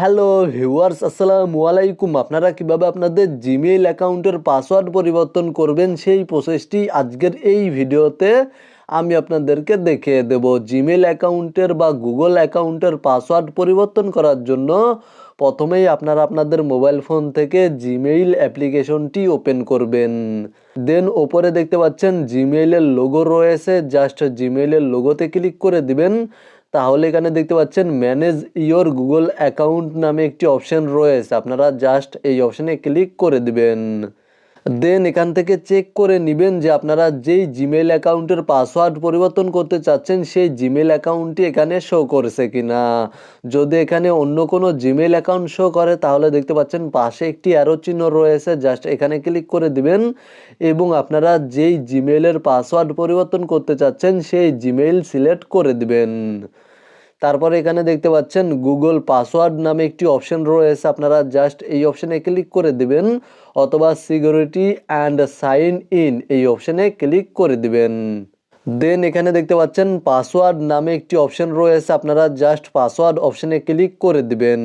Hello viewers আসসালামু আলাইকুম। আপনারা কীভাবে আপনাদের জিমেইল অ্যাকাউন্টের পাসওয়ার্ড পরিবর্তন করবেন সেই প্রসেসটি আজকের এই ভিডিওতে আমি আপনাদেরকে দেখিয়ে দেব। জিমেইল অ্যাকাউন্টের বা গুগল অ্যাকাউন্টের পাসওয়ার্ড পরিবর্তন করার জন্য প্রথমেই আপনারা আপনাদের মোবাইল ফোন থেকে জিমেইল অ্যাপ্লিকেশনটি ওপেন করবেন। দেন ওপরে দেখতে পাচ্ছেন জিমেইলের লোগো রয়েছে। জাস্ট জিমেইলের লোগোতে ক্লিক করে দিবেন। তাহলে এখানে দেখতে পাচ্ছেন ম্যানেজ ইয়োর গুগল অ্যাকাউন্ট নামে একটি অপশন রয়েছে। আপনারা জাস্ট এই অপশানে ক্লিক করে দিবেন। দেন এখান থেকে চেক করে নেবেন যে আপনারা যেই জিমেল অ্যাকাউন্টের পাসওয়ার্ড পরিবর্তন করতে চাচ্ছেন, সেই জিমেল অ্যাকাউন্টটি এখানে শো করেছে কিনা। যদি এখানে অন্য কোনো জিমেল অ্যাকাউন্ট শো করে, তাহলে দেখতে পাচ্ছেন পাশে একটি অ্যারো চিহ্ন রয়েছে জাস্ট এখানে ক্লিক করে দিবেন। এবং আপনারা যেই জিমেলের পাসওয়ার্ড পরিবর্তন করতে চাচ্ছেন, সেই জিমেইল সিলেক্ট করে দিবেন। তারপরে এখানে দেখতে পাচ্ছেন গুগল পাসওয়ার্ড নামে একটি অপশন রয়েছে। আপনারা জাস্ট এই অপশনে ক্লিক করে দিবেন, অথবা সিকিউরিটি অ্যান্ড সাইন ইন এই অপশনে ক্লিক করে দিবেন। দেন এখানে দেখতে পাচ্ছেন পাসওয়ার্ড নামে একটি অপশন রয়েছে। আপনারা জাস্ট পাসওয়ার্ড অপশনে ক্লিক করে দিবেন।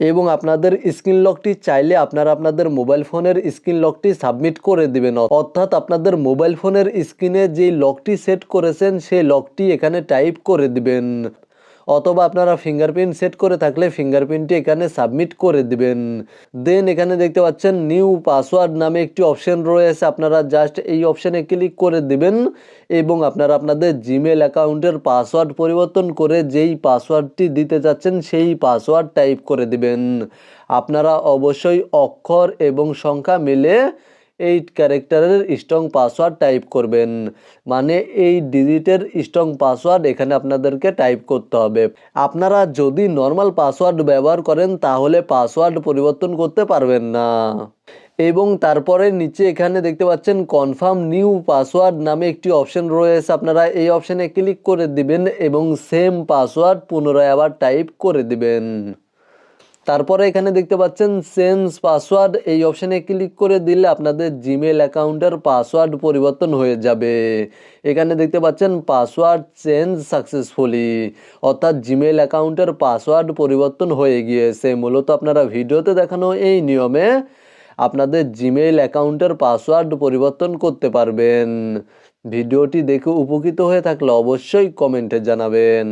এবং আপনাদের স্ক্রিন লকটি চাইলে আপনারা আপনাদের মোবাইল ফোনের স্ক্রিন লকটি সাবমিট করে দিবেন। অর্থাৎ আপনাদের মোবাইল ফোনের স্ক্রিনে যে লকটি সেট করেছেন, সেই লকটি এখানে টাইপ করে দিবেন। অথবা আপনারা ফিঙ্গারপ্রিন্ট সেট করে থাকলে ফিঙ্গারপ্রিন্টটি এখানে সাবমিট করে দিবেন। দেন এখানে দেখতে পাচ্ছেন নিউ পাসওয়ার্ড নামে একটি অপশন রয়েছে, আপনারা জাস্ট এই অপশনে ক্লিক করে দিবেন এবং আপনারা আপনাদের জিমেল অ্যাকাউন্টের পাসওয়ার্ড পরিবর্তন করে যেই পাসওয়ার্ডটি দিতে চাচ্ছেন সেই পাসওয়ার্ড টাইপ করে দিবেন। আপনারা অবশ্যই অক্ষর এবং সংখ্যা মিলে এইট ক্যারেক্টারের স্ট্রং পাসওয়ার্ড টাইপ করবেন। মানে এই ডিজিটের স্ট্রং পাসওয়ার্ড এখানে আপনাদেরকে টাইপ করতে হবে। আপনারা যদি নর্মাল পাসওয়ার্ড ব্যবহার করেন, তাহলে পাসওয়ার্ড পরিবর্তন করতে পারবেন না। এবং তারপরে নিচে এখানে দেখতে পাচ্ছেন কনফার্ম নিউ পাসওয়ার্ড নামে একটি অপশন রয়েছে। আপনারা এই অপশনে ক্লিক করে দিবেন এবং সেম পাসওয়ার্ড পুনরায় আবার টাইপ করে দিবেন। তারপরে এখানে দেখতে পাচ্ছেন চেঞ্জ পাসওয়ার্ড এই অপশানে ক্লিক করে দিলে আপনাদের জিমেল অ্যাকাউন্টের পাসওয়ার্ড পরিবর্তন হয়ে যাবে। এখানে দেখতে পাচ্ছেন পাসওয়ার্ড চেঞ্জ সাকসেসফুলি অর্থাৎ জিমেল অ্যাকাউন্টের পাসওয়ার্ড পরিবর্তন হয়ে গিয়েছে। মূলত আপনারা ভিডিওতে দেখানো এই নিয়মে আপনাদের জিমেইল অ্যাকাউন্টের পাসওয়ার্ড পরিবর্তন করতে পারবেন। ভিডিওটি দেখে উপকৃত হয়ে থাকলে অবশ্যই কমেন্টে জানাবেন।